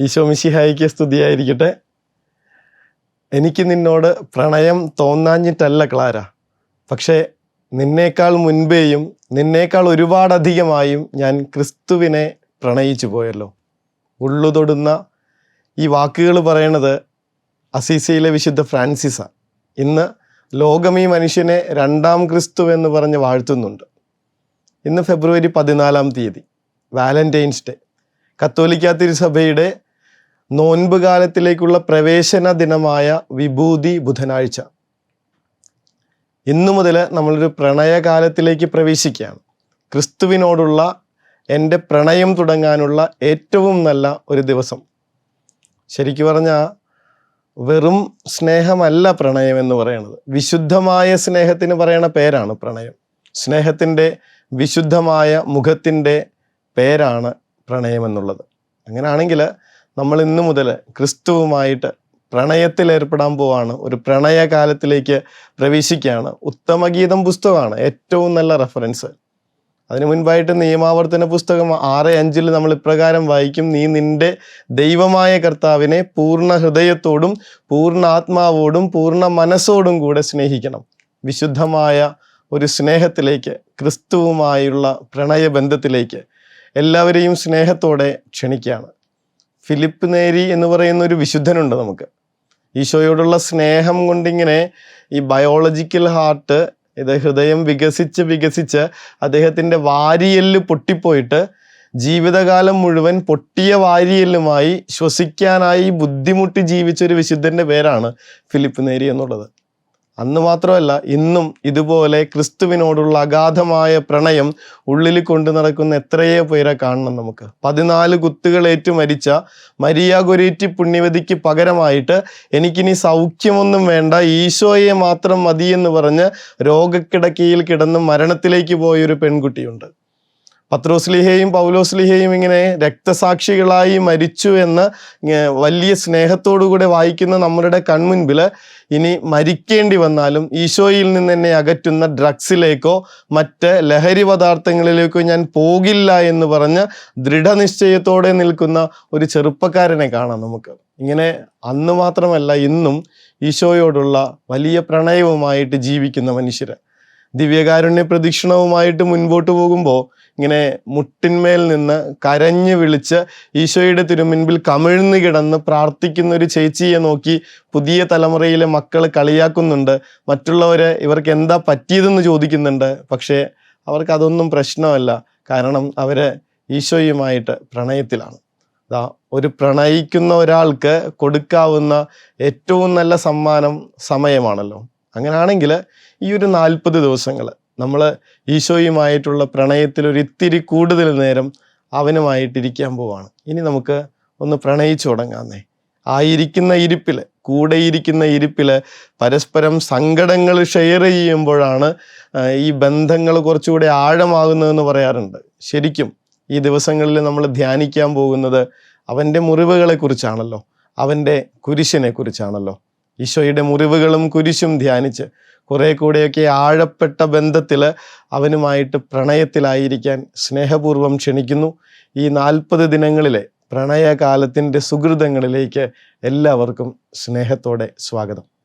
ഈശോ മിശിഹായിക്ക് സ്തുതിയായിരിക്കട്ടെ. എനിക്ക് നിന്നോട് പ്രണയം തോന്നാഞ്ഞിട്ടല്ല ക്ലാര. പക്ഷേ നിന്നേക്കാൾ മുൻപേയും നിന്നേക്കാൾ ഒരുപാടധികമായും ഞാൻ ക്രിസ്തുവിനെ പ്രണയിച്ചു പോയല്ലോ. ഉള്ളു തൊടുന്ന ഈ വാക്കുകൾ പറയണത് അസീസയിലെ വിശുദ്ധ ഫ്രാൻസിസ. ഇന്ന് ലോകം ഈ മനുഷ്യനെ രണ്ടാം ക്രിസ്തു എന്ന് പറഞ്ഞ് വാഴ്ത്തുന്നുണ്ട്. ഇന്ന് ഫെബ്രുവരി പതിനാലാം തീയതി വാലന്റൈൻസ് ഡേ. കത്തോലിക്കാ തിരുസഭയുടെ നോൻപ് കാലത്തിലേക്കുള്ള പ്രവേശന ദിനമായ വിഭൂതി ബുധനാഴ്ച. ഇന്നു മുതൽ നമ്മളൊരു പ്രണയകാലത്തിലേക്ക് പ്രവേശിക്കുകയാണ്. ക്രിസ്തുവിനോടുള്ള എന്റെ പ്രണയം തുടങ്ങാനുള്ള ഏറ്റവും നല്ല ഒരു ദിവസം. ശരിക്കു പറഞ്ഞാൽ വെറും സ്നേഹമല്ല പ്രണയം എന്ന് പറയുന്നത് വിശുദ്ധമായ സ്നേഹത്തിന് പറയണ പേരാണ് പ്രണയം. സ്നേഹത്തിന്റെ വിശുദ്ധമായ മുഖത്തിന്റെ പേരാണ് പ്രണയം എന്നുള്ളത് അങ്ങനെയാണെങ്കിൽ നമ്മൾ ഇന്ന് മുതൽ ക്രിസ്തുവുമായിട്ട് പ്രണയത്തിൽ ഏർപ്പെടാൻ പോവാണ്. ഒരു പ്രണയകാലത്തിലേക്ക് പ്രവേശിക്കുകയാണ്. ഉത്തമഗീതം പുസ്തകമാണ് ഏറ്റവും നല്ല റെഫറൻസ് അതിനു മുൻപായിട്ട് നിയമാവർത്തന പുസ്തകം ആറ് അഞ്ചിൽ നമ്മൾ ഇപ്രകാരം വായിക്കും. നീ നിന്റെ ദൈവമായ കർത്താവിനെ പൂർണ ഹൃദയത്തോടും പൂർണ ആത്മാവോടും പൂർണ മനസ്സോടും കൂടെ സ്നേഹിക്കണം. വിശുദ്ധമായ ഒരു സ്നേഹത്തിലേക്ക് ക്രിസ്തുവുമായുള്ള പ്രണയബന്ധത്തിലേക്ക് എല്ലാവരെയും സ്നേഹത്തോടെ ക്ഷണിക്കുകയാണ്. ഫിലിപ്പ് നേരി എന്ന് പറയുന്ന ഒരു വിശുദ്ധനുണ്ട് നമുക്ക്. ഈശോയോടുള്ള സ്നേഹം കൊണ്ടിങ്ങനെ ഈ ബയോളജിക്കൽ ഹാർട്ട് ഇത് ഹൃദയം വികസിച്ച് വികസിച്ച് അദ്ദേഹത്തിന്റെ വാരിയെല്ല് പൊട്ടിപ്പോയിട്ട് ജീവിതകാലം മുഴുവൻ പൊട്ടിയ വാരിയെല്ലുമായി ശ്വസിക്കാനായി ബുദ്ധിമുട്ടി ജീവിച്ച ഒരു വിശുദ്ധന്റെ പേരാണ് ഫിലിപ്പ് നേരി എന്നുള്ളത്. അന്ന് മാത്രമല്ല ഇന്നും ഇതുപോലെ ക്രിസ്തുവിനോടുള്ള അഗാധമായ പ്രണയം ഉള്ളിൽ കൊണ്ടു നടക്കുന്ന എത്രയോ പേരെ കാണണം നമുക്ക്. പതിനാല് കുത്തുകളേറ്റ് മരിച്ച മരിയ ഗുരേറ്റി പുണ്യവതിക്ക് പകരമായിട്ട് എനിക്കിനി സൗഖ്യമൊന്നും വേണ്ട ഈശോയെ മാത്രം മതിയെന്ന് പറഞ്ഞ് രോഗക്കിടക്കയിൽ കിടന്ന് മരണത്തിലേക്ക് പോയൊരു പെൺകുട്ടിയുണ്ട്. പത്രോസ്ലിഹയും പൗലോസ്ലിഹയും ഇങ്ങനെ രക്തസാക്ഷികളായി മരിച്ചു എന്ന് വലിയ സ്നേഹത്തോടുകൂടെ വായിക്കുന്ന നമ്മളുടെ കൺമുൻപിൽ ഇനി മരിക്കേണ്ടി വന്നാലും ഈശോയിൽ നിന്ന് എന്നെ അകറ്റുന്ന ഡ്രഗ്സിലേക്കോ മറ്റ് ലഹരി പദാർത്ഥങ്ങളിലേക്കോ ഞാൻ പോകില്ല എന്ന് പറഞ്ഞ് ദൃഢനിശ്ചയത്തോടെ നിൽക്കുന്ന ഒരു ചെറുപ്പക്കാരനെ കാണാം നമുക്ക്. ഇങ്ങനെ അന്ന് മാത്രമല്ല ഇന്നും ഈശോയോടുള്ള വലിയ പ്രണയവുമായിട്ട് ജീവിക്കുന്ന മനുഷ്യര്. ദിവ്യകാരുണ്യ പ്രദക്ഷിണവുമായിട്ട് മുൻപോട്ട് പോകുമ്പോൾ ഇങ്ങനെ മുട്ടിന്മേൽ നിന്ന് കരഞ്ഞു വിളിച്ച് ഈശോയുടെ തിരുമുൻപിൽ കമിഴ്ന്നു കിടന്ന് പ്രാർത്ഥിക്കുന്ന ഒരു ചേച്ചിയെ നോക്കി പുതിയ തലമുറയിലെ മക്കൾ കളിയാക്കുന്നുണ്ട്. മറ്റുള്ളവരെ ഇവർക്ക് എന്താ പറ്റിയതെന്ന് ചോദിക്കുന്നുണ്ട്. പക്ഷേ അവർക്ക് അതൊന്നും പ്രശ്നമല്ല. കാരണം അവരെ ഈശോയുമായിട്ട് പ്രണയത്തിലാണ്. അതാ ഒരു പ്രണയിക്കുന്ന ഒരാൾക്ക് കൊടുക്കാവുന്ന ഏറ്റവും നല്ല സമ്മാനം സമയമാണല്ലോ. അങ്ങനെയാണെങ്കിൽ ഈ ഒരു നാൽപ്പത് ദിവസങ്ങൾ നമ്മൾ ഈശോയുമായിട്ടുള്ള പ്രണയത്തിൽ ഒരു ഇത്തിരി കൂടുതൽ നേരം അവനുമായിട്ടിരിക്കാൻ പോവാണ്. ഇനി നമുക്ക് ഒന്ന് പ്രണയിച്ചു തുടങ്ങാന്നേ. ആയിരിക്കുന്ന ഇരിപ്പിൽ കൂടെയിരിക്കുന്ന ഇരിപ്പിൽ പരസ്പരം സങ്കടങ്ങൾ ഷെയർ ചെയ്യുമ്പോഴാണ് ഈ ബന്ധങ്ങൾ കുറച്ചുകൂടെ ആഴമാകുന്നതെന്ന് പറയാറുണ്ട്. ശരിക്കും ഈ ദിവസങ്ങളിൽ നമ്മൾ ധ്യാനിക്കാൻ പോകുന്നത് അവന്റെ മുറിവുകളെക്കുറിച്ചാണല്ലോ. അവന്റെ കുരിശിനെ കുറിച്ചാണല്ലോ ഈശോയുടെ മുറിവുകളും കുരിശും ധ്യാനിച്ച് കുറെ കൂടെയൊക്കെ ആഴപ്പെട്ട ബന്ധത്തിൽ അവനുമായിട്ട് പ്രണയത്തിലായിരിക്കാൻ സ്നേഹപൂർവം ക്ഷണിക്കുന്നു. ഈ നാൽപ്പത് ദിനങ്ങളിലെ പ്രണയകാലത്തിന്റെ സുഹൃതങ്ങളിലേക്ക് എല്ലാവർക്കും സ്നേഹത്തോടെ സ്വാഗതം.